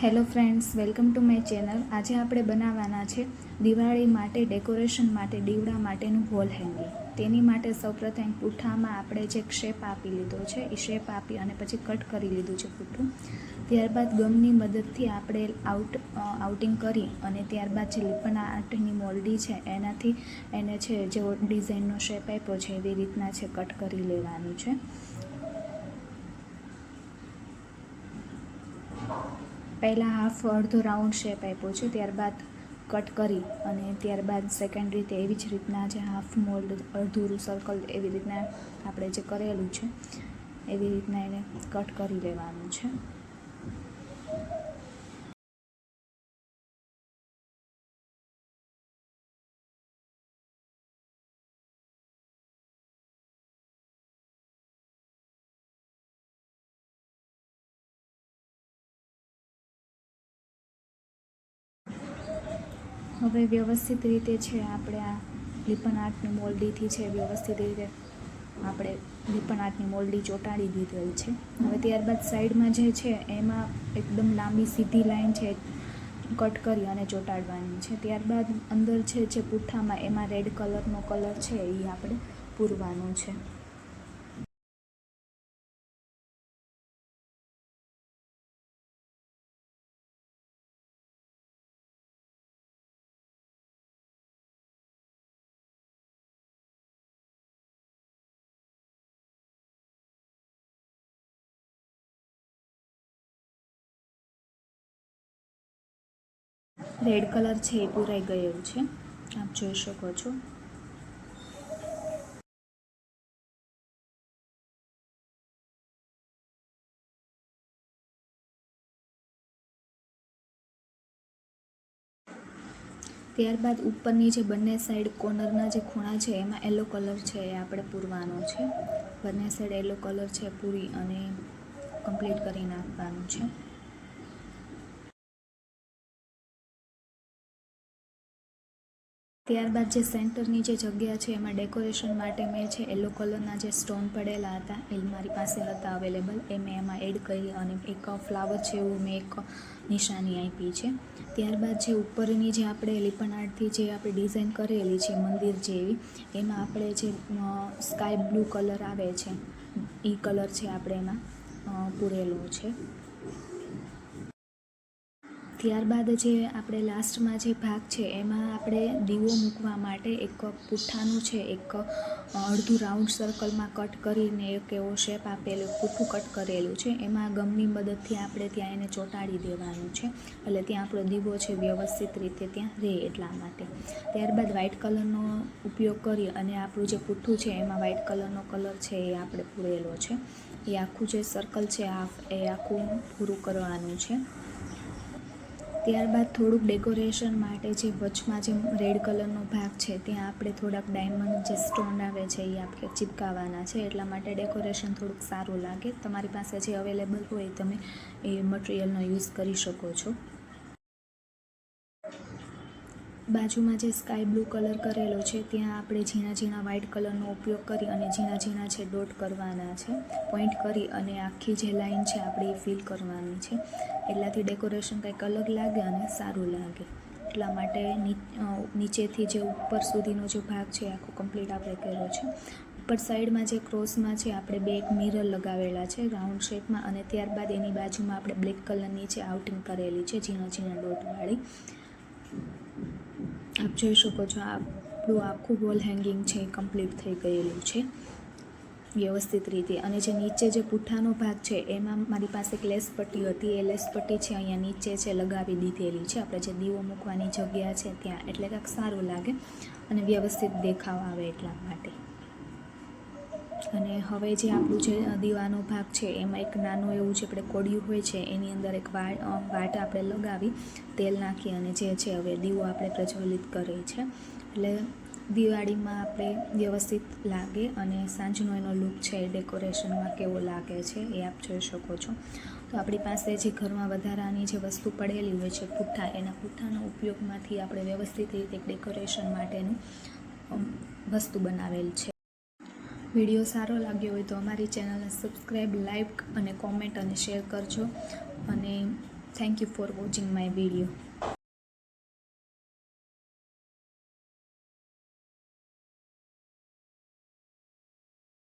Hello friends, welcome to my channel. આજે આપણે બનાવવાના છે દિવાળી માટે, ડેકોરેશન માટે, દીવડા માટેનું વોલ હેંગિંગ. તેની માટે સૌપ્રથમ પૂઠામાં આપણે જે શેપ આપી લીધો છે, એ શેપ આપી અને પછી કટ કરી લીધું છે પૂઠું ત્યારબાદ ગમની મદદથી આપણે આઉટ આઉટિંગ કરી અને ત્યારબાદ જે લીપના આર્ટની મોલ્ડી છે, એનાથી એને છે, જેવો ડિઝાઇનનો શેપ આપ્યો છે, એવી રીતના છે, કટ કરી લેવાનું છે. પહેલાં હાફ અડધો રાઉન્ડ શેપ આપ્યો છે, ત્યારબાદ કટ કરી અને ત્યારબાદ સેકન્ડ રીતે એવી જ રીતના જે હાફ મોલ્ડ અડધું સર્કલ એવી રીતના આપણે જે કરેલું છે, એવી રીતના એને કટ કરી લેવાનું છે. હવે વ્યવસ્થિત રીતે છે આપણે આ લીપન આર્ટની મોલ્ડીથી છે વ્યવસ્થિત રીતે આપણે લીપન આર્ટની મોલ્ડી ચોંટાડી દીધેલ છે. હવે ત્યારબાદ સાઈડમાં જે છે એમાં એકદમ લાંબી સીધી લાઈન છે કટ કરી અને ચોંટાડવાની છે. ત્યારબાદ અંદર છે જે પૂઠામાં એમાં રેડ કલરનો કલર છે એ આપણે પૂરવાનો છે. રેડ કલર છે એ પૂરાઈ ગયેલું છે. આપ જોઈ શકો છો. ત્યારબાદ ઉપરની જે બંને સાઈડ કોર્નરના જે ખૂણા છે, એમાં યલો કલર છે એ આપણે પૂરવાનો છે. બંને સાઈડ યલો કલર છે પૂરી અને કમ્પ્લીટ કરી નાખવાનું છે. ત્યારબાદ જે સેન્ટરની જે જગ્યા છે, એમાં ડેકોરેશન માટે મેં છે, યલો કલરના જે સ્ટોન પડેલા હતા, એ મારી પાસે હતા અવેલેબલ. એ મેં એમાં એડ કરી અને એક ફ્લાવર છે એવું મેં એક નિશાની આપી છે. ત્યારબાદ જે ઉપરની જે આપણે લીપન આર્ટથી જે આપણે ડિઝાઇન કરેલી છે, મંદિર જેવી, એમાં આપણે જે સ્કાય બ્લુ કલર આવે છે એ કલર છે આપણે એમાં પૂરેલો છે. ત્યારબાદ જે આપણે લાસ્ટમાં જે ભાગ છે, એમાં આપણે દીવો મૂકવા માટે એક પૂઠાનું છે, એક અડધું રાઉન્ડ સર્કલમાં કટ કરીને એક એવો શેપ આપેલો પૂઠું કટ કરેલું છે. એમાં ગમની મદદથી આપણે ત્યાં એને ચોંટાડી દેવાનું છે. એટલે ત્યાં આપણો દીવો છે, વ્યવસ્થિત રીતે ત્યાં રહે એટલા માટે. ત્યારબાદ વ્હાઇટ કલરનો ઉપયોગ કરી અને આપણું જે પૂઠું છે, એમાં વ્હાઇટ કલરનો કલર છે, એ આપણે પૂરેલો છે. એ આખું જે સર્કલ છે હાફ એ આખું પૂરું કરવાનું છે. ત્યારબાદ થોડુંક ડેકોરેશન માટે જે વચમાં જે રેડ કલરનો ભાગ છે, ત્યાં આપણે થોડાક ડાયમંડ જે સ્ટોન આવે છે એ આપણે ચિપકાવાના છે. એટલા માટે ડેકોરેશન થોડુંક સારું લાગે. તમારી પાસે જે અવેલેબલ હોય તમે એ મટીરિયલનો યુઝ કરી શકો છો. બાજુમાં જે સ્કાય બ્લુ કલર કરેલો છે, ત્યાં આપણે ઝીણા ઝીણા વ્હાઇટ કલરનો ઉપયોગ કરી અને ઝીણા ઝીણા છે ડોટ કરવાના છે, પોઈન્ટ કરી અને આખી જે લાઈન છે આપણે એ ફિલ કરવાની છે. એટલાથી ડેકોરેશન કંઈક અલગ લાગે અને સારું લાગે. એટલા માટે નીચેથી જે ઉપર સુધીનો જે ભાગ છે આખો કમ્પ્લીટ આપણે કર્યો છે. ઉપર સાઈડમાં જે ક્રોસમાં છે આપણે બે એક મિરર લગાવેલા છે રાઉન્ડ શેપમાં અને ત્યારબાદ એની બાજુમાં આપણે બ્લેક કલરની જે આઉટિંગ કરેલી છે ઝીણા ઝીણા ડોટવાળી. આપ જોઈ શકો છો આપણું આખું વોલ હેંગિંગ છે એ કમ્પ્લીટ થઈ ગયેલું છે, વ્યવસ્થિત રીતે. અને જે નીચે જે પુઠ્ઠાનો ભાગ છે, એમાં મારી પાસે એક લેસ પટ્ટી હતી. એ લેસ પટ્ટી છે અહીંયા નીચે છે, લગાવી દીધેલી છે. આપણે જે દીવો મૂકવાની જગ્યા છે ત્યાં, એટલે કાંઈક સારું લાગે અને વ્યવસ્થિત દેખાવ આવે એટલા માટે. અને હવે જે આપણું જે દીવાનો ભાગ છે, એમાં એક નાનું એવું જે આપણે કોડિયું હોય છે, એની અંદર એક વાટ આપણે લગાવી, તેલ નાખી અને જે છે હવે દીવો આપણે પ્રજ્વલિત કરીએ છે. એટલે દિવાળીમાં આપણે વ્યવસ્થિત લાગે અને સાંજનો એનો લુક છે એ ડેકોરેશનમાં કેવો લાગે છે એ આપ જોઈ શકો છો. તો આપણી પાસે જે ઘરમાં વધારાની જે વસ્તુ પડેલી હોય છે પૂઠા એના પૂઠાના ઉપયોગમાંથી આપણે વ્યવસ્થિત રીતે ડેકોરેશન માટેનું વસ્તુ બનાવેલ છે. વીડિયો સારો લાગ્યો હોય તો અમારી ચેનલને સબસ્ક્રાઈબ લાઈક અને કોમેન્ટ અને શેર કરજો. અને thank you for watching my video